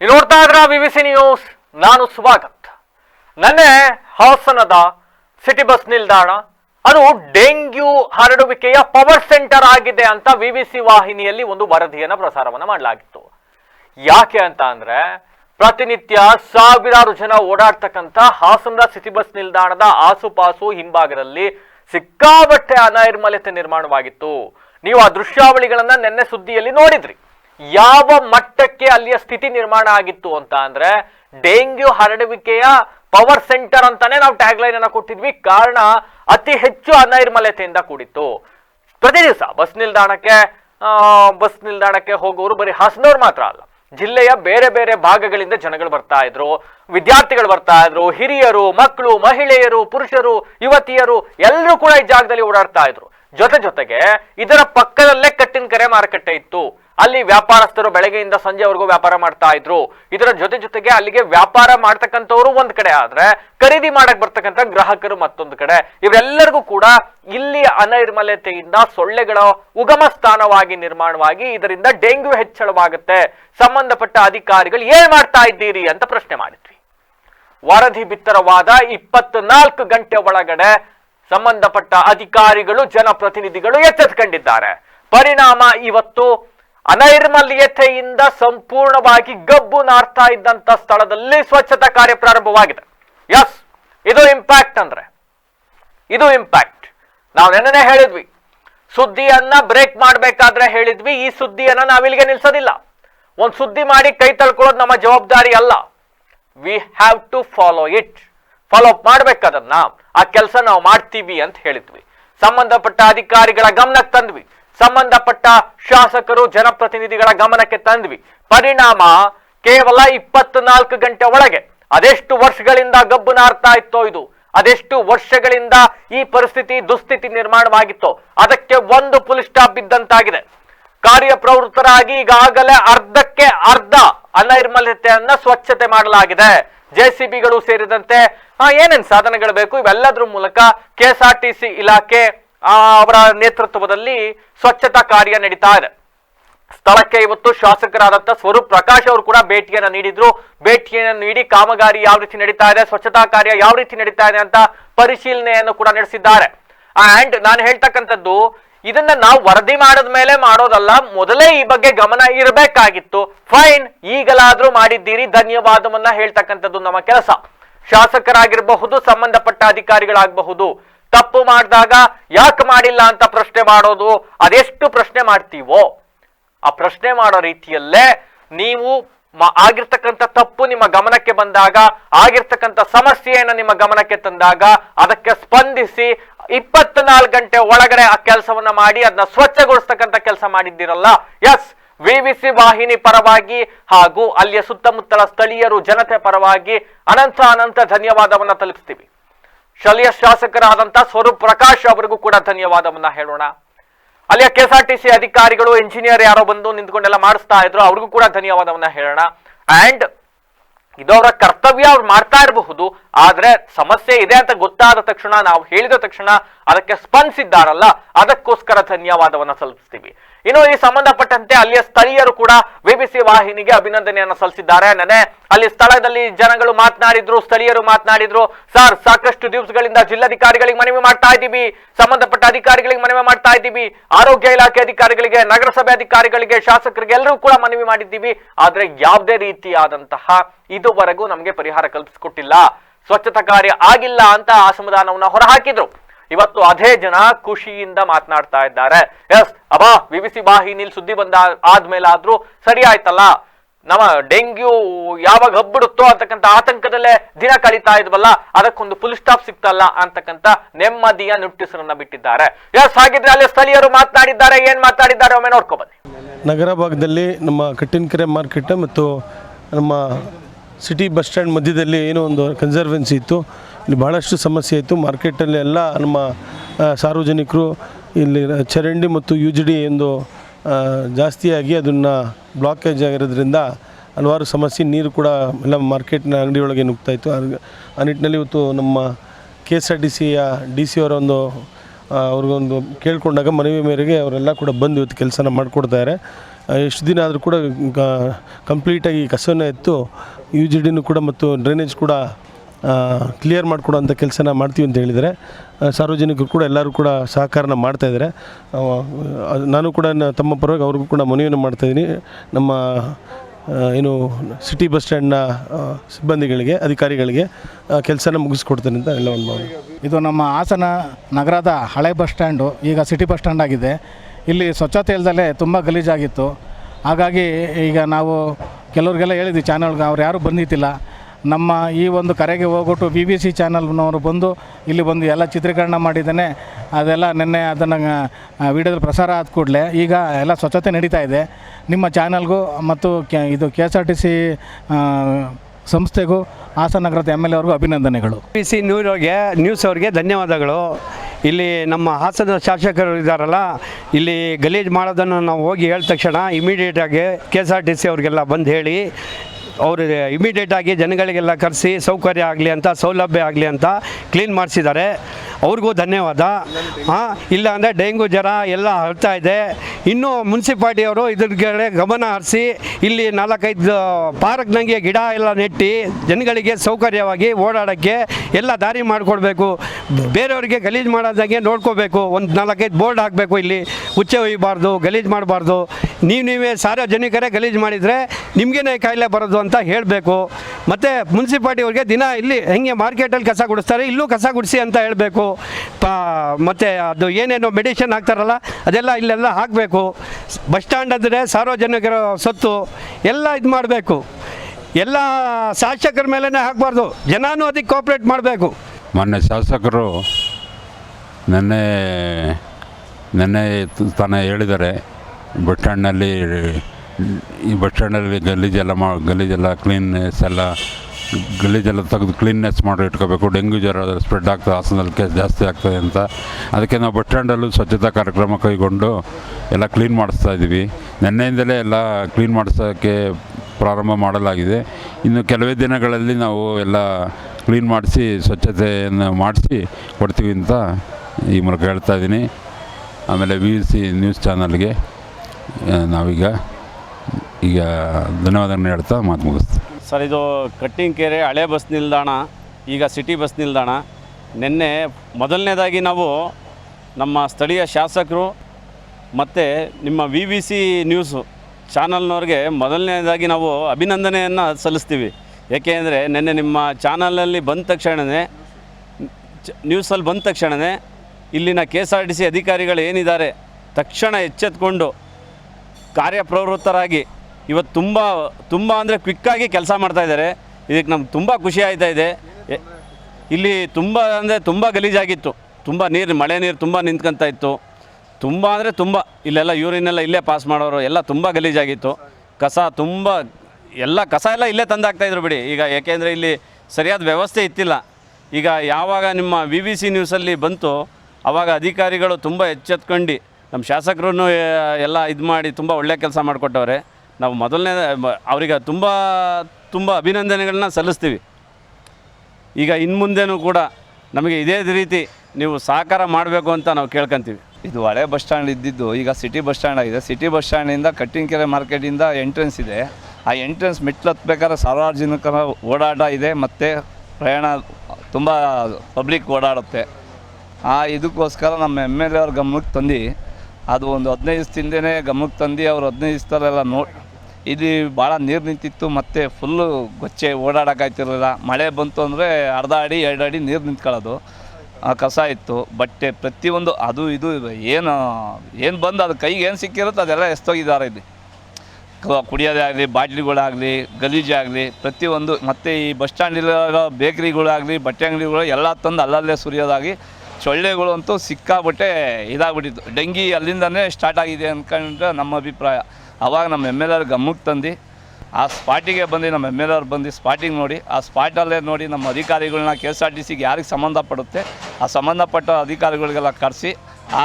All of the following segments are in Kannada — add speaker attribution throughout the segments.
Speaker 1: ನೀವು ನೋಡ್ತಾ ಇದ್ರ ವಿವಿಸಿ ನ್ಯೂಸ್ ನಾನು ಸ್ವಾಗತ್ ನನ್ನೆ ಹಾಸನದ ಸಿಟಿ ಬಸ್ ನಿಲ್ದಾಣ, ಅದು ಡೆಂಗ್ಯೂ ಹರಡುವಿಕೆಯ ಪವರ್ ಸೆಂಟರ್ ಆಗಿದೆ ಅಂತ ವಿವಿಸಿ ವಾಹಿನಿಯಲ್ಲಿ ಒಂದು ವರದಿಯನ್ನು ಪ್ರಸಾರವನ್ನು ಮಾಡಲಾಗಿತ್ತು. ಯಾಕೆ ಅಂತ ಅಂದ್ರೆ, ಪ್ರತಿನಿತ್ಯ ಸಾವಿರಾರು ಜನ ಓಡಾಡ್ತಕ್ಕಂಥ ಹಾಸನದ ಸಿಟಿ ಬಸ್ ನಿಲ್ದಾಣದ ಆಸುಪಾಸು ಹಿಂಭಾಗದಲ್ಲಿ ಸಿಕ್ಕಾಬಟ್ಟೆ ಅನೈರ್ಮಲ್ಯತೆ ನಿರ್ಮಾಣವಾಗಿತ್ತು. ನೀವು ಆ ದೃಶ್ಯಾವಳಿಗಳನ್ನ ನಿನ್ನೆ ಸುದ್ದಿಯಲ್ಲಿ ನೋಡಿದ್ರಿ. ಯಾವ ಮಟ್ಟಕ್ಕೆ ಅಲ್ಲಿಯ ಸ್ಥಿತಿ ನಿರ್ಮಾಣ ಆಗಿತ್ತು ಅಂತ ಅಂದ್ರೆ ಡೆಂಗ್ಯೂ ಹರಡುವಿಕೆಯ ಪವರ್ ಸೆಂಟರ್ ಅಂತಾನೆ ನಾವು ಟ್ಯಾಗ್ ಲೈನ್ ಅನ್ನ ಕೊಟ್ಟಿದ್ವಿ. ಕಾರಣ ಅತಿ ಹೆಚ್ಚು ಅನೈರ್ಮಲ್ಯತೆಯಿಂದ ಕೂಡಿತ್ತು. ಪ್ರತಿ ದಿವಸ ಬಸ್ ನಿಲ್ದಾಣಕ್ಕೆ ಬಸ್ ನಿಲ್ದಾಣಕ್ಕೆ ಹೋಗೋರು ಬರೀ ಹಾಸನವ್ರು ಮಾತ್ರ ಅಲ್ಲ, ಜಿಲ್ಲೆಯ ಬೇರೆ ಬೇರೆ ಭಾಗಗಳಿಂದ ಜನಗಳು ಬರ್ತಾ ಇದ್ರು, ವಿದ್ಯಾರ್ಥಿಗಳು ಬರ್ತಾ ಇದ್ರು, ಹಿರಿಯರು, ಮಕ್ಕಳು, ಮಹಿಳೆಯರು, ಪುರುಷರು, ಯುವತಿಯರು ಎಲ್ಲರೂ ಕೂಡ ಈ ಜಾಗದಲ್ಲಿ ಓಡಾಡ್ತಾ ಇದ್ರು. ಜೊತೆ ಜೊತೆಗೆ ಇದರ ಪಕ್ಕದಲ್ಲೇ ಕಟ್ಟಿನ ಕರೆ ಮಾರುಕಟ್ಟೆ ಇತ್ತು. ಅಲ್ಲಿ ವ್ಯಾಪಾರಸ್ಥರು ಬೆಳಗ್ಗೆಯಿಂದ ಸಂಜೆವರೆಗೂ ವ್ಯಾಪಾರ ಮಾಡ್ತಾ ಇದ್ರು. ಇದರ ಜೊತೆ ಜೊತೆಗೆ ಅಲ್ಲಿಗೆ ವ್ಯಾಪಾರ ಮಾಡ್ತಕ್ಕಂಥವ್ರು ಒಂದ್ ಕಡೆ ಆದ್ರೆ, ಖರೀದಿ ಮಾಡಕ್ ಬರ್ತಕ್ಕಂಥ ಗ್ರಾಹಕರು ಮತ್ತೊಂದು ಕಡೆ. ಇವರೆಲ್ಲರಿಗೂ ಕೂಡ ಇಲ್ಲಿ ಅನೈರ್ಮಲ್ಯತೆಯಿಂದ ಸೊಳ್ಳೆಗಳ ಉಗಮ ಸ್ಥಾನವಾಗಿ ನಿರ್ಮಾಣವಾಗಿ ಇದರಿಂದ ಡೆಂಗ್ಯೂ ಹೆಚ್ಚಳವಾಗುತ್ತೆ. ಸಂಬಂಧಪಟ್ಟ ಅಧಿಕಾರಿಗಳು ಏನ್ ಮಾಡ್ತಾ ಇದ್ದೀರಿ ಅಂತ ಪ್ರಶ್ನೆ ಮಾಡಿದ್ವಿ. ವರದಿ ಬಿತ್ತರವಾದ ಇಪ್ಪತ್ನಾಲ್ಕು ಗಂಟೆ ಒಳಗಡೆ ಸಂಬಂಧಪಟ್ಟ ಅಧಿಕಾರಿಗಳು, ಜನಪ್ರತಿನಿಧಿಗಳು ಎಚ್ಚೆತ್ಕೊಂಡಿದ್ದಾರೆ. ಪರಿಣಾಮ ಇವತ್ತು ಅನೈರ್ಮಲ್ಯತೆಯಿಂದ ಸಂಪೂರ್ಣವಾಗಿ ಗಬ್ಬು ನಾರ್ತಾ ಇದ್ದಂತ ಸ್ಥಳದಲ್ಲಿ ಸ್ವಚ್ಛತಾ ಕಾರ್ಯ ಪ್ರಾರಂಭವಾಗಿದೆ. ಎಸ್ ಇದು ಇಂಪ್ಯಾಕ್ಟ್ ಅಂದ್ರೆ. ಇದು ಇಂಪ್ಯಾಕ್ಟ್ ನಾವು ನೆನ್ನೆ ಹೇಳಿದ್ವಿ, ಸುದ್ದಿಯನ್ನ ಬ್ರೇಕ್ ಮಾಡಬೇಕಾದ್ರೆ ಹೇಳಿದ್ವಿ, ಈ ಸುದ್ದಿಯನ್ನ ನಾವಿಲ್ಲಿಗೆ ನಿಲ್ಸೋದಿಲ್ಲ. ಒಂದು ಸುದ್ದಿ ಮಾಡಿ ಕೈ ತಳ್ಕೊಳ್ಳೋದು ನಮ್ಮ ಜವಾಬ್ದಾರಿ ಅಲ್ಲ. We have to follow it follow up ಮಾಡ್ಬೇಕದನ್ನ ಆ ಕೆಲಸ ನಾವು ಮಾಡ್ತೀವಿ ಅಂತ ಹೇಳಿದ್ವಿ. ಸಂಬಂಧಪಟ್ಟ ಅಧಿಕಾರಿಗಳ ಗಮನಕ್ಕೆ ತಂದ್ವಿ. ಸಂಬಂಧಪಟ್ಟ ಶಾಸಕರು ಜನಪ್ರತಿನಿಧಿಗಳ ಗಮನಕ್ಕೆ ತಂದ್ವಿ. ಪರಿಣಾಮ ಕೇವಲ ಇಪ್ಪತ್ನಾಲ್ಕು ಗಂಟೆ ಒಳಗೆ. ಅದೆಷ್ಟು ವರ್ಷಗಳಿಂದ ಗಬ್ಬು ನಾರ್ತಾ ಇತ್ತೋ ಇದು. ಅದೆಷ್ಟು ವರ್ಷಗಳಿಂದ ಈ ಪರಿಸ್ಥಿತಿ ದುಸ್ಥಿತಿ ನಿರ್ಮಾಣವಾಗಿತ್ತೋ. ಅದಕ್ಕೆ ಒಂದು ಪುಲಿಸ್ ಸ್ಟಾಪ್ ಬಿದ್ದಂತಾಗಿದೆ. ಕಾರ್ಯಪ್ರವೃತ್ತರಾಗಿ ಈಗಾಗಲೇ ಅರ್ಧಕ್ಕೆ ಅರ್ಧ ಅನೈರ್ಮಲ್ಯತೆಯನ್ನ ಸ್ವಚ್ಛತೆ ಮಾಡಲಾಗಿದೆ. ಜೆಸಿಬಿಗಳು ಸೇರಿದಂತೆ ಆ, ಏನೇನ್ ಸಾಧನಗಳು ಬೇಕು? ಇವೆಲ್ಲದ್ರ ಮೂಲಕ ಕೆಎಸ್ಆರ್ಟಿಸಿ ಇಲಾಖೆ ಆ, ಅವರ ನೇತೃತ್ವದಲ್ಲಿ ಸ್ವಚ್ಛತಾ ಕಾರ್ಯ ನಡೀತಾ ಇದೆ. ಸ್ಥಳಕ್ಕೆ ಇವತ್ತು ಶಾಸಕರಾದಂತ ಸ್ವರೂಪ್ ಪ್ರಕಾಶ್ ಅವರು ಕೂಡ ಭೇಟಿಯನ್ನ ನೀಡಿದ್ರು. ಭೇಟಿಯನ್ನ ನೀಡಿ ಕಾಮಗಾರಿ ಯಾವ ರೀತಿ ನಡೀತಾ ಇದೆ, ಸ್ವಚ್ಛತಾ ಕಾರ್ಯ ಯಾವ ರೀತಿ ನಡೀತಾ ಇದೆ ಅಂತ ಪರಿಶೀಲನೆಯನ್ನು ಕೂಡ ನಡೆಸಿದ್ದಾರೆ. ಅಂಡ್ ನಾನು ಹೇಳ್ತಕ್ಕಂಥದ್ದು, ಇದನ್ನ ನಾವು ವರದಿ ಮಾಡಿದ ಮೇಲೆ ಮಾಡೋದಲ್ಲ, ಮೊದಲೇ ಈ ಬಗ್ಗೆ ಗಮನ ಇರಬೇಕಾಗಿತ್ತು. ಫೈನ್ ಈಗಲಾದ್ರೂ ಮಾಡಿದ್ದೀರಿ, ಧನ್ಯವಾದವನ್ನ ಹೇಳ್ತಕ್ಕಂಥದ್ದು ನಮ್ಮ ಕೆಲಸ. ಶಾಸಕರಾಗಿರಬಹುದು, ಸಂಬಂಧಪಟ್ಟ ಅಧಿಕಾರಿಗಳಾಗಬಹುದು. ತಪ್ಪು ಮಾಡಿದಾಗ ಯಾಕೆ ಮಾಡಿಲ್ಲ ಅಂತ ಪ್ರಶ್ನೆ ಮಾಡೋದು, ಅದೆಷ್ಟು ಪ್ರಶ್ನೆ ಮಾಡ್ತೀವೋ, ಆ ಪ್ರಶ್ನೆ ಮಾಡೋ ರೀತಿಯಲ್ಲೇ ನೀವು ಆಗಿರ್ತಕ್ಕಂಥ ತಪ್ಪು ನಿಮ್ಮ ಗಮನಕ್ಕೆ ಬಂದಾಗ, ಆಗಿರ್ತಕ್ಕಂಥ ಸಮಸ್ಯೆಯನ್ನು ನಿಮ್ಮ ಗಮನಕ್ಕೆ ತಂದಾಗ, ಅದಕ್ಕೆ ಸ್ಪಂದಿಸಿ ಇಪ್ಪತ್ನಾಲ್ಕು ಗಂಟೆ ಒಳಗಡೆ ಆ ಕೆಲಸವನ್ನ ಮಾಡಿ ಅದನ್ನ ಸ್ವಚ್ಛಗೊಳಿಸ್ತಕ್ಕಂಥ ಕೆಲಸ ಮಾಡಿದ್ದೀರಲ್ಲ? ಎಸ್ ವಿವಿಸಿ ವಾಹಿನಿ ಪರವಾಗಿ ಹಾಗೂ ಅಲ್ಲಿಯ ಸುತ್ತಮುತ್ತಲ ಸ್ಥಳೀಯರು ಜನತೆ ಪರವಾಗಿ ಅನಂತ ಅನಂತ ಧನ್ಯವಾದವನ್ನ ತಲುಪಿಸ್ತೀವಿ. ಸ್ಥಳೀಯ ಶಾಸಕರಾದಂತ ಸ್ವರೂಪ್ ಪ್ರಕಾಶ್ ಅವರಿಗೂ ಕೂಡ ಧನ್ಯವಾದವನ್ನ ಹೇಳೋಣ. ಅಲ್ಲಿಯ ಕೆಎಸ್ಆರ್ಟಿಸಿ ಅಧಿಕಾರಿಗಳು ಇಂಜಿನಿಯರ್ ಯಾರೋ ಬಂದು ನಿಂತ್ಕೊಂಡೆಲ್ಲ ಮಾಡಿಸ್ತಾ ಇದ್ರು, ಅವ್ರಿಗೂ ಕೂಡ ಧನ್ಯವಾದವನ್ನ ಹೇಳೋಣ. ಅಂಡ್ ಇದು ಅವರ ಕರ್ತವ್ಯ, ಅವ್ರು ಮಾಡ್ತಾ ಇರಬಹುದು, ಆದ್ರೆ ಸಮಸ್ಯೆ ಇದೆ ಅಂತ ಗೊತ್ತಾದ ತಕ್ಷಣ, ನಾವು ಹೇಳಿದ ತಕ್ಷಣ ಅದಕ್ಕೆ ಸ್ಪಂದಿಸಿದ್ದಾರಲ್ಲ, ಅದಕ್ಕೋಸ್ಕರ ಧನ್ಯವಾದವನ್ನ ಸಲ್ಲಿಸ್ತೀವಿ. ಇನ್ನು ಈ ಸಂಬಂಧಪಟ್ಟಂತೆ ಅಲ್ಲಿಯ ಸ್ಥಳೀಯರು ಕೂಡ ಬಿಬಿಸಿ ವಾಹಿನಿಗೆ ಅಭಿನಂದನೆಯನ್ನ ಸಲ್ಲಿಸಿದ್ದಾರೆ. ನೆನೆ ಅಲ್ಲಿ ಸ್ಥಳದಲ್ಲಿ ಜನಗಳು ಮಾತನಾಡಿದ್ರು, ಸ್ಥಳೀಯರು ಮಾತನಾಡಿದ್ರು. ಸರ್, ಸಾಕಷ್ಟು ದಿವಸಗಳಿಂದ ಜಿಲ್ಲಾಧಿಕಾರಿಗಳಿಗೆ ಮನವಿ ಮಾಡ್ತಾ ಇದ್ದೀವಿ. ಸಂಬಂಧಪಟ್ಟ ಅಧಿಕಾರಿಗಳಿಗೆ ಮನವಿ ಮಾಡ್ತಾ ಇದ್ದೀವಿ. ಆರೋಗ್ಯ ಇಲಾಖೆ ಅಧಿಕಾರಿಗಳಿಗೆ, ನಗರಸಭೆ ಅಧಿಕಾರಿಗಳಿಗೆ, ಶಾಸಕರಿಗೆ ಎಲ್ಲರೂ ಕೂಡ ಮನವಿ ಮಾಡಿದ್ದೀವಿ. ಆದ್ರೆ ಯಾವುದೇ ರೀತಿಯಾದಂತಹ ಇದುವರೆಗೂ ನಮಗೆ ಪರಿಹಾರ ಕಲ್ಪಿಸಿಕೊಟ್ಟಿಲ್ಲ. ಸ್ವಚ್ಛತಾ ಕಾರ್ಯ ಆಗಿಲ್ಲ ಅಂತ ಅಸಮಾಧಾನವನ್ನು ಹೊರಹಾಕಿದ್ರು. ಇವತ್ತು ಅದೇ ಜನ ಖುಷಿಯಿಂದ ಮಾತನಾಡ್ತಾ ಇದ್ದಾರೆ. ಎಸ್ ಅಬಾ ವಿವಿಸಿ ವಾಹಿನಿಲ್ ಸುದ್ದಿ ಬಂದ ಆದ್ಮೇಲಾದ್ರೂ ಸರಿ ಆಯ್ತಲ್ಲ? ನಮ್ಮ ಡೆಂಗ್ಯೂ ಯಾವಾಗ ಹಬ್ಬಿಡುತ್ತೋ ಅಂತಕ್ಕಂಥ ಆತಂಕದಲ್ಲೇ ದಿನ ಕಳೀತಾ ಇದ್ವಲ್ಲ? ಅದಕ್ಕೊಂದು ಫುಲ್ ಸ್ಟಾಪ್ ಸಿಕ್ತಲ್ಲ ಅಂತಕ್ಕಂಥ ನೆಮ್ಮದಿಯ ನುಟ್ಟಿಸರನ್ನ ಬಿಟ್ಟಿದ್ದಾರೆ. ಎಸ್ ಹಾಗಿದ್ರೆ ಅಲ್ಲಿ ಸ್ಥಳೀಯರು ಮಾತನಾಡಿದ್ದಾರೆ. ಏನ್ ಮಾತಾಡಿದ್ದಾರೆ ಒಮ್ಮೆ ನೋಡ್ಕೊ
Speaker 2: ನಗರ ಭಾಗದಲ್ಲಿ ನಮ್ಮ ಕಟ್ಟಿನಕೆರೆ ಮಾರ್ಕೆಟ್ ಮತ್ತು ನಮ್ಮ ಸಿಟಿ ಬಸ್ ಸ್ಟ್ಯಾಂಡ್ ಮಧ್ಯದಲ್ಲಿ ಏನೋ ಒಂದು ಕನ್ಸರ್ವೆನ್ಸಿ ಇತ್ತು. ಇಲ್ಲಿ ಭಾಳಷ್ಟು ಸಮಸ್ಯೆ ಇತ್ತು. ಮಾರ್ಕೆಟಲ್ಲಿ ಎಲ್ಲ ನಮ್ಮ ಸಾರ್ವಜನಿಕರು ಇಲ್ಲಿ ಚರಂಡಿ ಮತ್ತು ಯು ಜಿ ಡಿ ಎಂದು ಜಾಸ್ತಿಯಾಗಿ ಅದನ್ನು ಬ್ಲಾಕೇಜ್ ಆಗಿರೋದ್ರಿಂದ ಹಲವಾರು ಸಮಸ್ಯೆ ನೀರು ಕೂಡ ಎಲ್ಲ ಮಾರ್ಕೆಟ್ನ ಅಂಗಡಿಯೊಳಗೆ ನುಗ್ತಾ ಇತ್ತು. ಆ- ನಿಟ್ಟಿನಲ್ಲಿ ಇವತ್ತು ನಮ್ಮ ಕೆ ಎಸ್ ಆರ್ ಟಿ ಸಿಯ ಡಿ ಸಿ ಅವರ ಒಂದು ಆ, ಅವ್ರಿಗೊಂದು ಕೇಳಿಕೊಂಡಾಗ ಮನವಿ ಮೇರೆಗೆ ಅವರೆಲ್ಲ ಕೂಡ ಬಂದು ಇವತ್ತು ಕೆಲಸನ ಮಾಡಿಕೊಡ್ತಾರೆ. ಎಷ್ಟು ದಿನ ಆದರೂ ಕೂಡ ಕಂಪ್ಲೀಟಾಗಿ ಕಸವನ್ನು ಎತ್ತು ಯು ಜಿ ಡಿನೂ ಕೂಡ ಮತ್ತು ಡ್ರೈನೇಜ್ ಕೂಡ ಕ್ಲಿಯರ್ ಮಾಡಿಕೊಡೋಂಥ ಕೆಲಸನ ಮಾಡ್ತೀವಿ ಅಂತ ಹೇಳಿದರೆ ಸಾರ್ವಜನಿಕರು ಕೂಡ ಎಲ್ಲರೂ ಕೂಡ ಸಹಕಾರನ ಮಾಡ್ತಾಯಿದ್ದಾರೆ ನಾನು ಕೂಡ ತಮ್ಮ ಪರವಾಗಿ ಅವ್ರಿಗೂ ಕೂಡ ಮನವಿಯನ್ನು ಮಾಡ್ತಾಯಿದ್ದೀನಿ ನಮ್ಮ ಏನು ಸಿಟಿ ಬಸ್ ಸ್ಟ್ಯಾಂಡ್ನ ಸಿಬ್ಬಂದಿಗಳಿಗೆ, ಅಧಿಕಾರಿಗಳಿಗೆ ಕೆಲಸನ ಮುಗಿಸ್ಕೊಡ್ತೇನೆ ಅಂತ ಎಲ್ಲ ಒಂದು
Speaker 3: ಇದು ನಮ್ಮ ಹಾಸನ ನಗರದ ಹಳೆ ಬಸ್ ಸ್ಟ್ಯಾಂಡು ಈಗ ಸಿಟಿ ಬಸ್ ಸ್ಟ್ಯಾಂಡ್ ಆಗಿದೆ. ಇಲ್ಲಿ ಸ್ವಚ್ಛತೆ ಇಲ್ದಲೆ ತುಂಬ ಗಲೀಜಾಗಿತ್ತು. ಹಾಗಾಗಿ ಈಗ ನಾವು ಕೆಲವ್ರಿಗೆಲ್ಲ ಹೇಳಿದ್ವಿ ಚಾನಲ್ಗೆ ಅವ್ರು ಯಾರೂ ಬಂದಿತ್ತಿಲ್ಲ ನಮ್ಮ ಈ ಒಂದು ಕರೆಗೆ ಹೋಗ್ಬಿಟ್ಟು ಬಿ ಬಿ ಸಿ ಚಾನಲ್ನವರು ಬಂದು ಇಲ್ಲಿ ಬಂದು ಎಲ್ಲ ಚಿತ್ರೀಕರಣ ಮಾಡಿದ್ದಾನೆ. ಅದೆಲ್ಲ ನಿನ್ನೆ ಅದನ್ನು ವಿಡಿಯೋದಲ್ಲಿ ಪ್ರಸಾರ ಆದ ಕೂಡಲೇ ಈಗ ಎಲ್ಲ ಸ್ವಚ್ಛತೆ ನಡೀತಾ ಇದೆ. ನಿಮ್ಮ ಚಾನಲ್ಗೂ ಮತ್ತು ಕೆ, ಇದು K S R T C ಸಂಸ್ಥೆಗೂ Hassan ನಗರದ ಎಂ ಎಲ್ ಎ ಅವ್ರಿಗೂ ಅಭಿನಂದನೆಗಳು.
Speaker 4: ಬಿ ಸಿ ನ್ಯೂರವ್ರಿಗೆ ನ್ಯೂಸ್ ಅವ್ರಿಗೆ ಧನ್ಯವಾದಗಳು. ಇಲ್ಲಿ ನಮ್ಮ ಹಾಸನ ಶಾಸಕರು ಇದ್ದಾರಲ್ಲ, ಇಲ್ಲಿ ಗಲೀಜು ಮಾಡೋದನ್ನು ನಾವು ಹೋಗಿ ಹೇಳಿದ ತಕ್ಷಣ ಇಮಿಡಿಯೇಟಾಗಿ K S R T C ಅವ್ರಿಗೆಲ್ಲ ಬಂದು ಹೇಳಿ ಅವರು ಇಮಿಡಿಯೇಟಾಗಿ ಜನಗಳಿಗೆಲ್ಲ ಕರೆಸಿ ಸೌಕರ್ಯ ಆಗಲಿ ಅಂತ, ಸೌಲಭ್ಯ ಆಗಲಿ ಅಂತ ಕ್ಲೀನ್ ಮಾಡಿಸಿದ್ದಾರೆ. ಅವ್ರಿಗೂ ಧನ್ಯವಾದ. ಹಾಂ, ಇಲ್ಲ ಅಂದರೆ ಡೆಂಗು ಜ್ವರ ಎಲ್ಲ ಹರ್ತಾ ಇದೆ. ಇನ್ನೂ ಮುನ್ಸಿಪಾಲ್ಟಿಯವರು ಇದ್ರ ಕಡೆ ಗಮನ ಹರಿಸಿ, ಇಲ್ಲಿ ನಾಲ್ಕೈದು ಪಾರ್ಕ್ನಂಗೆ ಗಿಡ ಎಲ್ಲ ನೆಟ್ಟಿ, ಜನಗಳಿಗೆ ಸೌಕರ್ಯವಾಗಿ ಓಡಾಡೋಕ್ಕೆ ಎಲ್ಲ ದಾರಿ ಮಾಡಿಕೊಡ್ಬೇಕು. ಬೇರೆಯವರಿಗೆ ಗಲೀಜು ಮಾಡೋದಂಗೆ ನೋಡ್ಕೋಬೇಕು. ಒಂದು ನಾಲ್ಕೈದು ಬೋರ್ಡ್ ಹಾಕಬೇಕು ಇಲ್ಲಿ. ಹುಚ್ಚೆ ಒಯ್ಯಬಾರ್ದು ಗಲೀಜು ಮಾಡಬಾರ್ದು. ನೀವು ನೀವೇ ಸಾರ್ವಜನಿಕರೇ ಗಲೀಜು ಮಾಡಿದರೆ ನಿಮಗೇನೆ ಕಾಯಿಲೆ ಬರೋದು ಅಂತ ಹೇಳಬೇಕು. ಮತ್ತು ಮುನ್ಸಿಪಾಲ್ಟಿ ಅವ್ರಿಗೆ ದಿನ ಇಲ್ಲಿ ಹೆಂಗೆ ಮಾರ್ಕೆಟಲ್ಲಿ ಕಸ ಗುಡಿಸ್ತಾರೆ, ಇಲ್ಲೂ ಕಸ ಗುಡಿಸಿ ಅಂತ ಹೇಳಬೇಕು. ಮತ್ತು ಅದು ಏನೇನೋ ಮೆಡಿಷನ್ ಹಾಕ್ತಾರಲ್ಲ, ಅದೆಲ್ಲ ಇಲ್ಲೆಲ್ಲ ಹಾಕಬೇಕು. ಬಸ್ ಸ್ಟ್ಯಾಂಡ್ ಅಂದರೆ ಸಾರ್ವಜನಿಕರ ಸೊತ್ತು, ಎಲ್ಲ ಇದು ಮಾಡಬೇಕು. ಎಲ್ಲ ಶಾಸಕರ ಮೇಲೇ ಹಾಕಬಾರ್ದು. ಜನನೂ ಅದಕ್ಕೆ ಕೋಪ್ರೇಟ್ ಮಾಡಬೇಕು.
Speaker 5: ಮೊನ್ನೆ ಶಾಸಕರು ನೆನ್ನೆ ನೆನ್ನೆ ತಾನೇ ಹೇಳಿದ್ದಾರೆ. ಸ್ಟ್ಯಾಂಡ್ನಲ್ಲಿ, ಈ ಬಸ್ ಸ್ಟ್ಯಾಂಡಲ್ಲಿ ಗಲೀಜೆಲ್ಲ ಮಾ ಗಲೀಜೆಲ್ಲ ಕ್ಲೀನ್ನೆಸ್ ಎಲ್ಲ ಗಲೀಜೆಲ್ಲ ತೆಗೆದು ಕ್ಲೀನ್ನೆಸ್ ಮಾಡಿ ಇಟ್ಕೋಬೇಕು. ಡೆಂಗ್ಯೂ ಜ್ವರ ಸ್ಪ್ರೆಡ್ ಆಗ್ತದೆ, ಹಾಸನದಲ್ಲಿ ಕೇಸ್ ಜಾಸ್ತಿ ಆಗ್ತದೆ ಅಂತ. ಅದಕ್ಕೆ ನಾವು ಬಸ್ ಸ್ಟ್ಯಾಂಡಲ್ಲೂ ಸ್ವಚ್ಛತಾ ಕಾರ್ಯಕ್ರಮ ಕೈಗೊಂಡು ಎಲ್ಲ ಕ್ಲೀನ್ ಮಾಡಿಸ್ತಾ ಇದ್ದೀವಿ. ನಿನ್ನೆಯಿಂದಲೇ ಎಲ್ಲ ಕ್ಲೀನ್ ಮಾಡಿಸೋಕ್ಕೆ ಪ್ರಾರಂಭ ಮಾಡಲಾಗಿದೆ. ಇನ್ನು ಕೆಲವೇ ದಿನಗಳಲ್ಲಿ ನಾವು ಎಲ್ಲ ಕ್ಲೀನ್ ಮಾಡಿಸಿ, ಸ್ವಚ್ಛತೆಯನ್ನು ಮಾಡಿಸಿ ಕೊಡ್ತೀವಿ ಅಂತ ಈ ಮೂಲಕ ಹೇಳ್ತಾ ಇದ್ದೀನಿ. ಆಮೇಲೆ ವಿ ಸಿ ನ್ಯೂಸ್ ಚಾನಲ್ಗೆ ನಾವೀಗ ಈಗ ಧನ್ಯವಾದಗಳನ್ನ ಹೇಳ್ತಾ ಮಾತು ಮುಗಿಸ್ತೀವಿ.
Speaker 6: ಸರ್, ಇದು ಕಟ್ಟಿಂಗ್ ಕೆರೆ ಹಳೆ ಬಸ್ ನಿಲ್ದಾಣ, ಈಗ ಸಿಟಿ ಬಸ್ ನಿಲ್ದಾಣ. ನಿನ್ನೆ ಮೊದಲನೇದಾಗಿ ನಾವು ನಮ್ಮ ಸ್ಥಳೀಯ ಶಾಸಕರು ಮತ್ತು ನಿಮ್ಮ ವಿ ವಿ ಸಿ ನ್ಯೂಸು ಚಾನಲ್ನವ್ರಿಗೆ ಮೊದಲನೇದಾಗಿ ನಾವು ಅಭಿನಂದನೆಯನ್ನು ಸಲ್ಲಿಸ್ತೀವಿ. ಏಕೆ ಅಂದರೆ ನಿನ್ನೆ ನಿಮ್ಮ ಚಾನಲಲ್ಲಿ ಬಂದ ತಕ್ಷಣವೇ ನ್ಯೂಸಲ್ಲಿ ಬಂದ ತಕ್ಷಣವೇ ಇಲ್ಲಿನ K S R T C ಅಧಿಕಾರಿಗಳು ಏನಿದ್ದಾರೆ, ತಕ್ಷಣ ಎಚ್ಚೆತ್ಕೊಂಡು ಕಾರ್ಯಪ್ರವೃತ್ತರಾಗಿ ಇವತ್ತು ತುಂಬ ತುಂಬ ಅಂದರೆ ಕ್ವಿಕ್ಕಾಗಿ ಕೆಲಸ ಮಾಡ್ತಾ ಇದ್ದಾರೆ. ಇದಕ್ಕೆ ನಮ್ಗೆ ತುಂಬ ಖುಷಿ ಆಯ್ತಾ ಇದೆ. ಇಲ್ಲಿ ತುಂಬ ಅಂದರೆ ತುಂಬ ಗಲೀಜಾಗಿತ್ತು. ತುಂಬ ನೀರು, ಮಳೆ ನೀರು ತುಂಬ ನಿಂತ್ಕೊಂತ ಇತ್ತು. ತುಂಬ ಅಂದರೆ ತುಂಬ, ಇಲ್ಲೆಲ್ಲ ಯೂರಿನೆಲ್ಲ ಇಲ್ಲೇ ಪಾಸ್ ಮಾಡೋರು, ಎಲ್ಲ ತುಂಬ ಗಲೀಜಾಗಿತ್ತು. ಕಸ ತುಂಬ, ಎಲ್ಲ ಕಸ ಎಲ್ಲ ಇಲ್ಲೇ ತಂದಾಕ್ತಾಯಿದ್ರು ಬಿಡಿ. ಈಗ ಏಕೆಂದರೆ ಇಲ್ಲಿ ಸರಿಯಾದ ವ್ಯವಸ್ಥೆ ಇತ್ತಿಲ್ಲ. ಈಗ ಯಾವಾಗ ನಿಮ್ಮ ವಿ ವಿ ಸಿ ನ್ಯೂಸಲ್ಲಿ ಬಂತು ಆವಾಗ ಅಧಿಕಾರಿಗಳು ತುಂಬ ಎಚ್ಚೆತ್ಕೊಂಡು ನಮ್ಮ ಶಾಸಕರು ಎಲ್ಲ ಇದು ಮಾಡಿ ತುಂಬ ಒಳ್ಳೆ ಕೆಲಸ ಮಾಡಿಕೊಟ್ಟವ್ರೆ. ನಾವು ಮೊದಲನೇ ಅವರಿಗೆ ತುಂಬ ತುಂಬ ಅಭಿನಂದನೆಗಳನ್ನ ಸಲ್ಲಿಸ್ತೀವಿ. ಈಗ ಇನ್ನು ಮುಂದೆನೂ ಕೂಡ ನಮಗೆ ಇದೇ ರೀತಿ ನೀವು ಸಹಕಾರ ಮಾಡಬೇಕು ಅಂತ ನಾವು ಕೇಳ್ಕೊಂತೀವಿ.
Speaker 7: ಇದು ಹಳೆ ಬಸ್ ಸ್ಟ್ಯಾಂಡ್ ಇದ್ದಿದ್ದು, ಈಗ ಸಿಟಿ ಬಸ್ ಸ್ಟ್ಯಾಂಡ್ ಆಗಿದೆ. ಸಿಟಿ ಬಸ್ ಸ್ಟ್ಯಾಂಡಿಂದ ಕಟ್ಟಿಂಕೆರೆ ಮಾರ್ಕೆಟಿಂದ ಎಂಟ್ರೆನ್ಸ್ ಇದೆ. ಆ ಎಂಟ್ರೆನ್ಸ್ ಮೆಟ್ಲು ಹತ್ಬೇಕಾದ್ರೆ ಸಾರ್ವಜನಿಕರ ಓಡಾಟ ಇದೆ ಮತ್ತು ಪ್ರಯಾಣ ತುಂಬ ಪಬ್ಲಿಕ್ ಓಡಾಡುತ್ತೆ. ಆ ಇದಕ್ಕೋಸ್ಕರ ನಮ್ಮ ಎಂ ಎಲ್ ಎ ಅವ್ರ ಗಮನಕ್ಕೆ ತಂದು ಅದು ಒಂದು ಹದಿನೈದು ದಿವಸದಿಂದನೇ ಗಮನಕ್ಕೆ ತಂದು ಅವ್ರು ಹದಿನೈದು ದಿವಸದಲ್ಲೆಲ್ಲ ನೋ ಇಲ್ಲಿ ಭಾಳ ನೀರು ನಿಂತಿತ್ತು, ಮತ್ತು ಫುಲ್ಲು ಗೊಚ್ಚೆ ಓಡಾಡೋಕ್ಕಾಯ್ತಿರಲಿಲ್ಲ. ಮಳೆ ಬಂತು ಅಂದರೆ ಅರ್ಧ ಅಡಿ, ಎರಡು ಅಡಿ ನೀರು ನಿಂತ್ಕೊಳ್ಳೋದು. ಕಸ ಇತ್ತು. ಬಟ್ಟೆ ಪ್ರತಿಯೊಂದು ಅದು ಇದು ಏನು ಏನು ಬಂದು ಅದು ಕೈಗೆ ಏನು ಸಿಕ್ಕಿರುತ್ತೋ ಅದೆಲ್ಲ ಎಸ್ತೋಗಿದ್ದಾರೆ ಇಲ್ಲಿ. ಕುಡಿಯೋದೇ ಆಗಲಿ, ಬಾಟ್ಲಿಗಳಾಗಲಿ ಗಲೀಜಾಗಲಿ ಪ್ರತಿಯೊಂದು. ಮತ್ತು ಈ ಬಸ್ ಸ್ಟ್ಯಾಂಡಲ್ಲಿರೋ ಬೇಕ್ರಿಗಳಾಗಲಿ, ಬಟ್ಟೆ ಅಂಗಡಿಗಳು ಎಲ್ಲ ತಂದು ಅಲ್ಲಲ್ಲೇ ಸುರಿಯೋದಾಗಿ ಸೊಳ್ಳೆಗಳು ಅಂತೂ ಸಿಕ್ಕಾಬಿಟ್ಟೆ ಇದಾಗ್ಬಿಟ್ಟಿತ್ತು. ಡೆಂಗಿ ಅಲ್ಲಿಂದನೇ ಸ್ಟಾರ್ಟ್ ಆಗಿದೆ ಅಂದ್ಕೊಂಡ್ರೆ ನಮ್ಮ ಅಭಿಪ್ರಾಯ. ಅವಾಗ ನಮ್ಮ ಎಂ ಎಲ್ ಆರ್ ಗಮನಕ್ಕೆ ತಂದು, ಆ ಸ್ಪಾಟಿಗೆ ಬಂದು ನಮ್ಮ ಎಂ ಎಲ್ ಆರ್ ಬಂದು ಸ್ಪಾಟಿಗೆ ನೋಡಿ, ಆ ಸ್ಪಾಟಲ್ಲೇ ನೋಡಿ ನಮ್ಮ ಅಧಿಕಾರಿಗಳನ್ನ ಕೆ ಎಸ್ ಆರ್ ಟಿ ಸಿಗೆ ಯಾರಿಗೆ ಸಂಬಂಧಪಡುತ್ತೆ ಆ ಸಂಬಂಧಪಟ್ಟ ಅಧಿಕಾರಿಗಳಿಗೆಲ್ಲ ಕರೆಸಿ, ಆ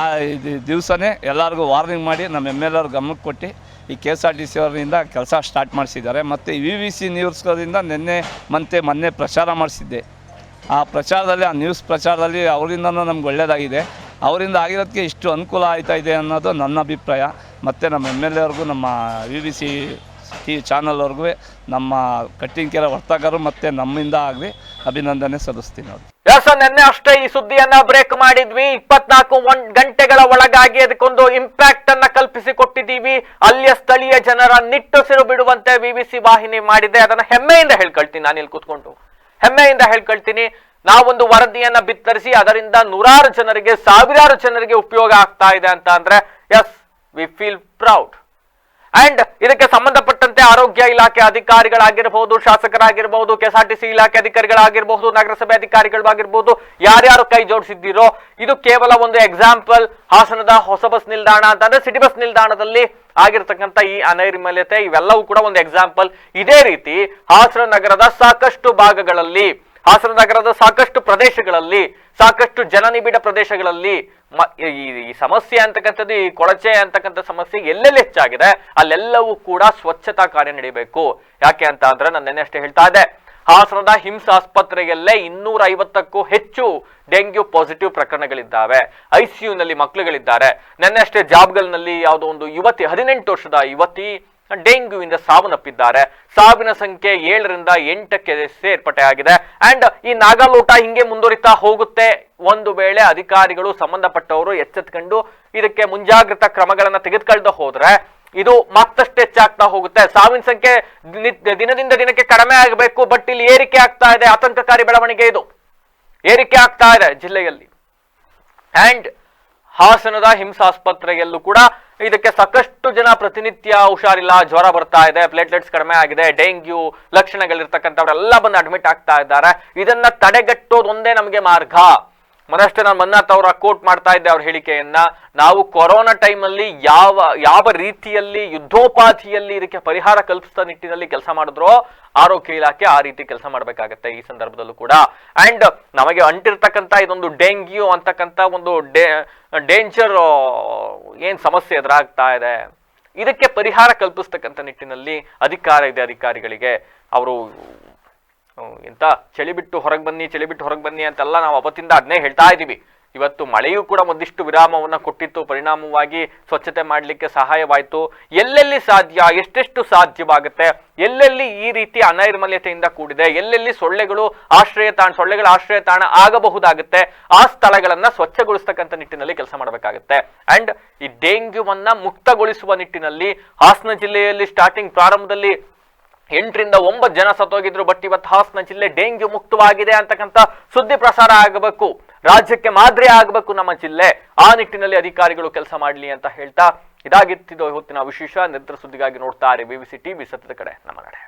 Speaker 7: ದಿವಸನೇ ಎಲ್ಲರಿಗೂ ವಾರ್ನಿಂಗ್ ಮಾಡಿ ನಮ್ಮ ಎಂ ಎಲ್ ಆರ್ ಗಮನಕ್ಕೆ ಕೊಟ್ಟು ಈ K S R T C ಅವರಿಂದ ಕೆಲಸ ಸ್ಟಾರ್ಟ್ ಮಾಡಿಸಿದ್ದಾರೆ. ಮತ್ತು ವಿ ವಿ ಸಿ ನ್ಯೂಸ್ಗಳಿಂದ ನಿನ್ನೆ ಮತ್ತೆ ಮೊನ್ನೆ ಪ್ರಚಾರ ಮಾಡಿಸಿದ್ದೆ. ಆ ಪ್ರಚಾರದಲ್ಲಿ, ಆ ನ್ಯೂಸ್ ಪ್ರಚಾರದಲ್ಲಿ ಅವರಿಂದ ನಮ್ಗೆ ಒಳ್ಳೆಯದಾಗಿದೆ ಅವರಿಂದ ಆಗಿರೋದಕ್ಕೆ ಇಷ್ಟು ಅನುಕೂಲ ಆಯ್ತಾ ಇದೆ ಅನ್ನೋದು ನನ್ನ ಅಭಿಪ್ರಾಯ. ಮತ್ತು ನಮ್ಮ ಎಂ ಎಲ್ ಎವ್ರಿಗೂ ನಮ್ಮ ವಿ ಬಿ ಸಿ ಟಿ ಚಾನಲ್ವರೆಗೂ ನಮ್ಮ ಕಟ್ಟಿಂಕೆರೆ ವರ್ತಕರು ಮತ್ತು ನಮ್ಮಿಂದ ಆಗಲಿ ಅಭಿನಂದನೆ ಸಲ್ಲಿಸ್ತೀನಿ ಅವ್ರಿಗೆ.
Speaker 1: ಎಸ್, ನಿನ್ನೆ ಅಷ್ಟೇ ಈ ಸುದ್ದಿಯನ್ನ ಬ್ರೇಕ್ ಮಾಡಿದ್ವಿ. ಇಪ್ಪತ್ನಾಲ್ಕು ಒನ್ ಗಂಟೆಗಳ ಒಳಗಾಗಿ ಅದಕ್ಕೊಂದು ಇಂಪ್ಯಾಕ್ಟ್ ಅನ್ನ ಕಲ್ಪಿಸಿ ಕೊಟ್ಟಿದ್ದೀವಿ ಅಲ್ಲಿಯ ಸ್ಥಳೀಯ ಜನರ ನಿಟ್ಟುಸಿರು ಬಿಡುವಂತೆ ವಿವಿಸಿ ವಾಹಿನಿ ಮಾಡಿದೆ. ಅದನ್ನ ಹೆಮ್ಮೆಯಿಂದ ಹೇಳ್ಕೊಳ್ತೀನಿ ನಾನು ಇಲ್ಲಿ ಕೂತ್ಕೊಂಡು. ಹೆಮ್ಮೆಯಿಂದ ಹೇಳ್ಕೊಳ್ತೀನಿ. ನಾವೊಂದು ವರದಿಯನ್ನ ಬಿತ್ತರಿಸಿ ಅದರಿಂದ ನೂರಾರು ಜನರಿಗೆ, ಸಾವಿರಾರು ಜನರಿಗೆ ಉಪಯೋಗ ಆಗ್ತಾ ಇದೆ ಅಂತ ಅಂದ್ರೆ yes we feel proud and ಇದಕ್ಕೆ ಸಂಬಂಧಪಟ್ಟಂತೆ ಆರೋಗ್ಯ ಇಲಾಖೆ ಅಧಿಕಾರಿಗಳಾಗಿರಬಹುದು ಶಾಸಕರಾಗಿರಬಹುದು ಕೆಎಸ್ಆರ್ಟಿಸಿ ಇಲಾಖೆ ಅಧಿಕಾರಿಗಳಾಗಿರಬಹುದು ನಗರಸಭೆ ಅಧಿಕಾರಿಗಳಾಗಿರ್ಬಹುದು ಯಾರ್ಯಾರು ಕೈ ಜೋಡಿಸಿದ್ದೀರೋ, ಇದು ಕೇವಲ ಒಂದು ಎಕ್ಸಾಂಪಲ್ ಹಾಸನದ ಹೊಸ ಬಸ್ ನಿಲ್ದಾಣ ಅಂತಂದ್ರೆ ಸಿಟಿ ಬಸ್ ನಿಲ್ದಾಣದಲ್ಲಿ ಆಗಿರ್ತಕ್ಕಂಥ ಈ ಅನೈರ್ಮಲ್ಯತೆ, ಇವೆಲ್ಲವೂ ಕೂಡ ಒಂದು ಎಕ್ಸಾಂಪಲ್ ಇದೇ ರೀತಿ ಹಾಸನ ನಗರದ ಸಾಕಷ್ಟು ಭಾಗಗಳಲ್ಲಿ ಹಾಸನ ನಗರದ ಸಾಕಷ್ಟು ಪ್ರದೇಶಗಳಲ್ಲಿ, ಸಾಕಷ್ಟು ಜನನಿಬಿಡ ಪ್ರದೇಶಗಳಲ್ಲಿ ಈ ಸಮಸ್ಯೆ ಅಂತಕ್ಕಂಥದ್ದು, ಈ ಕೊಳಚೆ ಅಂತಕ್ಕಂಥ ಸಮಸ್ಯೆ ಎಲ್ಲೆಲ್ಲಿ ಹೆಚ್ಚಾಗಿದೆ, ಅಲ್ಲೆಲ್ಲವೂ ಕೂಡ ಸ್ವಚ್ಛತಾ ಕಾರ್ಯ ನಡೀಬೇಕು. ಯಾಕೆ ಅಂತ ಅಂದ್ರೆ ನಾನು ನೆನ್ನೆ ಅಷ್ಟೇ ಹೇಳ್ತಾ ಇದ್ದೆ, ಹಾಸನದ ಹಿಮ್ಸ್ ಆಸ್ಪತ್ರೆಯಲ್ಲೇ ಇನ್ನೂರ ಐವತ್ತಕ್ಕೂ ಹೆಚ್ಚು ಡೆಂಗ್ಯೂ ಪಾಸಿಟಿವ್ ಪ್ರಕರಣಗಳಿದ್ದಾವೆ. ಐಸಿಯುನಲ್ಲಿ ಮಕ್ಕಳುಗಳಿದ್ದಾರೆ. ನೆನ್ನೆ ಅಷ್ಟೇ ಜಾಬ್ಗಲ್ನಲ್ಲಿ ಯಾವುದೋ ಒಂದು ಯುವತಿ, ಹದಿನೆಂಟು ವರ್ಷದ ಯುವತಿ ಡೆಂಗ್ಯೂವಿಂದ ಸಾವನ್ನಪ್ಪಿದ್ದಾರೆ. ಸಾವಿನ ಸಂಖ್ಯೆ ಏಳರಿಂದ ಎಂಟಕ್ಕೆ ಸೇರ್ಪಡೆ ಆಗಿದೆ. ಅಂಡ್ ಈ ನಾಗಾಲೋಟ ಹಿಂಗೆ ಮುಂದುವರಿತಾ ಹೋಗುತ್ತೆ. ಒಂದು ವೇಳೆ ಅಧಿಕಾರಿಗಳು ಸಂಬಂಧಪಟ್ಟವರು ಎಚ್ಚೆತ್ಕೊಂಡು ಇದಕ್ಕೆ ಮುಂಜಾಗ್ರತಾ ಕ್ರಮಗಳನ್ನು ತೆಗೆದುಕೊಳ್ದ ಹೋದ್ರೆ ಇದು ಮತ್ತಷ್ಟು ಹೆಚ್ಚಾಗ್ತಾ ಹೋಗುತ್ತೆ. ಸಾವಿನ ಸಂಖ್ಯೆ ದಿನದಿಂದ ದಿನಕ್ಕೆ ಕಡಿಮೆ ಆಗಬೇಕು ಬಟ್ ಇಲ್ಲಿ ಏರಿಕೆ ಆಗ್ತಾ ಇದೆ. ಆತಂಕಕಾರಿ ಬೆಳವಣಿಗೆ ಇದು. ಏರಿಕೆ ಆಗ್ತಾ ಇದೆ ಜಿಲ್ಲೆಯಲ್ಲಿ. ಅಂಡ್ ಹಾಸನದ ಹಿಂಸಾಸ್ಪತ್ರೆಯಲ್ಲೂ ಕೂಡ ಇದಕ್ಕೆ ಸಾಕಷ್ಟು ಜನ ಪ್ರತಿನಿತ್ಯ ಹುಷಾರಿಲ್ಲ, ಜ್ವರ ಬರ್ತಾ ಇದೆ ಪ್ಲೇಟ್ಲೆಟ್ಸ್ ಕಡಿಮೆ ಆಗಿದೆ, ಡೆಂಗ್ಯೂ ಲಕ್ಷಣಗಳಿರ್ತಕ್ಕಂಥವ್ರೆಲ್ಲ ಬಂದು ಅಡ್ಮಿಟ್ ಆಗ್ತಾ ಇದ್ದಾರೆ. ಇದನ್ನ ತಡೆಗಟ್ಟೋದೊಂದೇ ನಮಗೆ ಮಾರ್ಗ. ಮೊನ್ನಷ್ಟೇ ನಾನು ಮನ್ನಾಥ್ ಅವರ ಕೋಟ್ ಮಾಡ್ತಾ ಇದ್ದೆ ಅವ್ರ ಹೇಳಿಕೆಯನ್ನ. ನಾವು ಕೊರೋನಾ ಟೈಮಲ್ಲಿ ಯಾವ ಯಾವ ರೀತಿಯಲ್ಲಿ ಯುದ್ಧೋಪಾಧಿಯಲ್ಲಿ ಇದಕ್ಕೆ ಪರಿಹಾರ ಕಲ್ಪಿಸಿದ ನಿಟ್ಟಿನಲ್ಲಿ ಕೆಲಸ ಮಾಡಿದ್ರೋ ಆರೋಗ್ಯ ಇಲಾಖೆ ಆ ರೀತಿ ಕೆಲಸ ಮಾಡಬೇಕಾಗತ್ತೆ ಈ ಸಂದರ್ಭದಲ್ಲೂ ಕೂಡ. ಅಂಡ್ ನಮಗೆ ಅಂಟಿರ್ತಕ್ಕಂಥ ಇದೊಂದು ಡೆಂಗ್ಯೂ ಅಂತಕ್ಕಂಥ ಒಂದು ಡೇಂಜರ್ ಏನ್ ಸಮಸ್ಯೆ ಎದುರಾಗ್ತಾ ಇದೆ. ಇದಕ್ಕೆ ಪರಿಹಾರ ಕಲ್ಪಿಸ್ತಕ್ಕಂಥ ನಿಟ್ಟಿನಲ್ಲಿ ಅಧಿಕಾರ ಇದೆ ಅಧಿಕಾರಿಗಳಿಗೆ. ಅವರು ಎಂತ ಚಳಿ ಬಿಟ್ಟು ಹೊರಗೆ ಬನ್ನಿ, ಚಳಿ ಬಿಟ್ಟು ಹೊರಗೆ ಬನ್ನಿ ಅಂತೆಲ್ಲ ನಾವು ಅವತ್ತಿಂದ ಅದನ್ನೇ ಹೇಳ್ತಾ ಇದ್ದೀವಿ. ಇವತ್ತು ಮಳೆಯೂ ಕೂಡ ಒಂದಿಷ್ಟು ವಿರಾಮವನ್ನ ಕೊಟ್ಟಿತ್ತು. ಪರಿಣಾಮವಾಗಿ ಸ್ವಚ್ಛತೆ ಮಾಡಲಿಕ್ಕೆ ಸಹಾಯವಾಯಿತು. ಎಲ್ಲೆಲ್ಲಿ ಸಾಧ್ಯ, ಎಷ್ಟೆಷ್ಟು ಸಾಧ್ಯವಾಗುತ್ತೆ? ಎಲ್ಲೆಲ್ಲಿ ಈ ರೀತಿ ಅನೈರ್ಮಲ್ಯತೆಯಿಂದ ಕೂಡಿದೆ? ಎಲ್ಲೆಲ್ಲಿ ಸೊಳ್ಳೆಗಳು ಆಶ್ರಯ ತಾಣ, ಸೊಳ್ಳೆಗಳ ಆಶ್ರಯ ತಾಣ ಆಗಬಹುದಾಗುತ್ತೆ? ಆ ಸ್ಥಳಗಳನ್ನ ಸ್ವಚ್ಛಗೊಳಿಸ್ತಕ್ಕಂಥ ನಿಟ್ಟಿನಲ್ಲಿ ಕೆಲಸ ಮಾಡಬೇಕಾಗುತ್ತೆ. ಅಂಡ್ ಈ ಡೆಂಗ್ಯೂವನ್ನ ಮುಕ್ತಗೊಳಿಸುವ ನಿಟ್ಟಿನಲ್ಲಿ ಹಾಸನ ಜಿಲ್ಲೆಯಲ್ಲಿ ಸ್ಟಾರ್ಟಿಂಗ್ ಪ್ರಾರಂಭದಲ್ಲಿ ಎಂಟರಿಂದ ಒಂಬತ್ತು ಜನ ಸತ್ತೋಗಿದ್ರು ಬಟ್ ಇವತ್ತು ಹಾಸನ ಜಿಲ್ಲೆ ಡೆಂಗ್ಯೂ ಮುಕ್ತವಾಗಿದೆ ಅಂತಕ್ಕಂಥ ಸುದ್ದಿ ಪ್ರಸಾರ ಆಗಬೇಕು. ರಾಜ್ಯಕ್ಕೆ ಮಾದರಿ ಆಗಬೇಕು ನಮ್ಮ ಜಿಲ್ಲೆ. ಆ ನಿಟ್ಟಿನಲ್ಲಿ ಅಧಿಕಾರಿಗಳು ಕೆಲಸ ಮಾಡಲಿ ಅಂತ ಹೇಳ್ತಾ ಇದಾಗಿತ್ತಿದ್ದು ಇವತ್ತಿನ ವಿಶೇಷ. ನಿರ್ದ್ರ ಸುದ್ದಿಗಾಗಿ ನೋಡ್ತಾರೆ ಬಿ ಸಿ ಟಿವಿ ಸತ್ಯದ ಕಡೆ. ನಮ್ಮ ನಡೆ